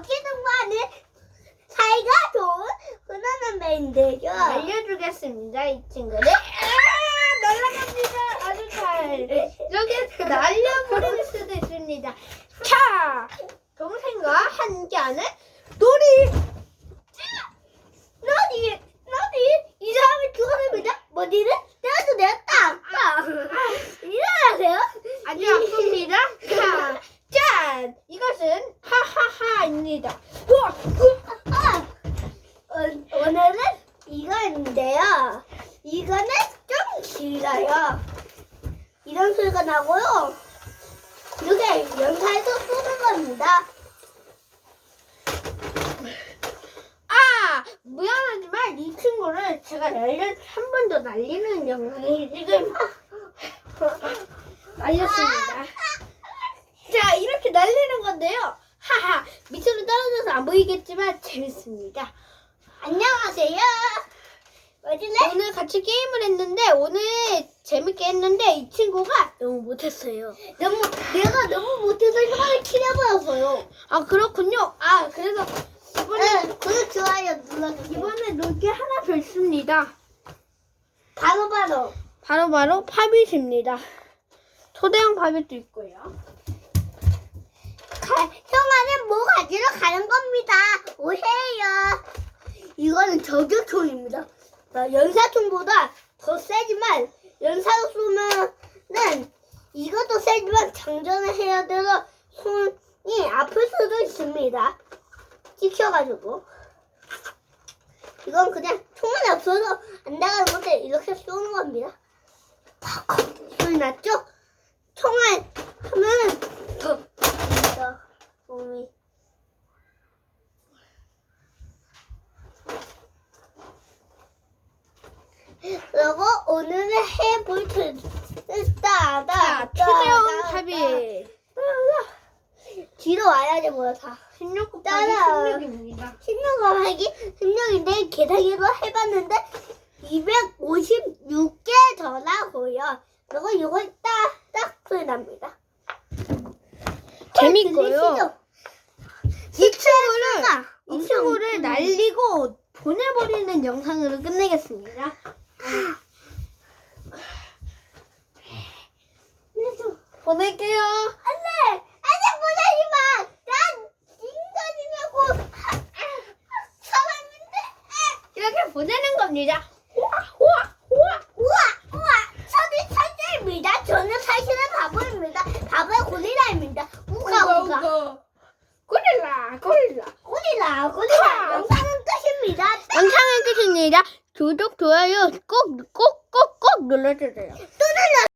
여기서만은 사이가 좋은 그런 선배인데요. 알려주겠습니다, 이 친구를. 아, 날라갑니다. 아주 잘. 여기서 날려버릴 수도 있습니다. 자, 동생과 함께하는 놀이. 자, 너디, 너디, 이 사람이 죽었습니다. 머리는 오늘은 이거인데요. 이거는 좀 길어요. 이런 소리가 나고요. 이게 연사에서 쏘는 겁니다. 아! 미안하지만 이 친구를 제가 날려, 한번더 날리는 영상이 지금 날렸습니다. 자, 이렇게 날리는 건데요. 하하, 밑으로 떨어져서 안 보이겠지만 재밌습니다. 안녕하세요. 어질래? 오늘 같이 게임을 했는데 오늘 재밌게 했는데 이 친구가 너무 못했어요. 너무 내가 너무 못해서 혀를 칠해버렸어요. 아 그렇군요. 아 그래서 이번에 네, 구독 좋아요 눌러주세요. 이번에 놀게 하나 더 있습니다. 바로 바로 바로 바로 팝잇입니다. 초대형 팝잇도 있고요. 가, 형아는 뭐 가지러 가는 겁니다. 오세요. 이거는 저격총입니다. 어, 연사총보다 더 세지만 연사로 쏘면은 이것도 세지만 장전을 해야 돼서 손이 아플 수도 있습니다. 찍혀가지고 이건 그냥 총알이 없어서 안 나가는 건데 이렇게 쏘는 겁니다. 팍 소리 났죠? 총알 하면은 더 더 몸이 그리고 오늘은 해볼 자, 초대형 팝잇. 뒤로 와야지 뭐야 다 16곱 따라. 16입니다. 16거 하기 16인데 계산기로 해봤는데 256개 더 나고요 그리고 이걸 딱딱 납니다 재밌고요. 이 친구를 이 친구를 음. 날리고 보내버리는 영상으로 끝내겠습니다. 보낼게요. 안돼 안돼 보내지 마 난 인간이라고 사람인데 이렇게 보내는 겁니다. 호아 호아 호아. 우와 우와 저는 천재입니다 저는 사실은 바보입니다 바보의 고릴라입니다 우가 우가 고릴라 고릴라. 고릴라 고릴라 하! 영상은 끝입니다 영상은 끝입니다. 구독 좋아요 꼭 꼭 꼭 꼭 눌러주세요. 또 눌러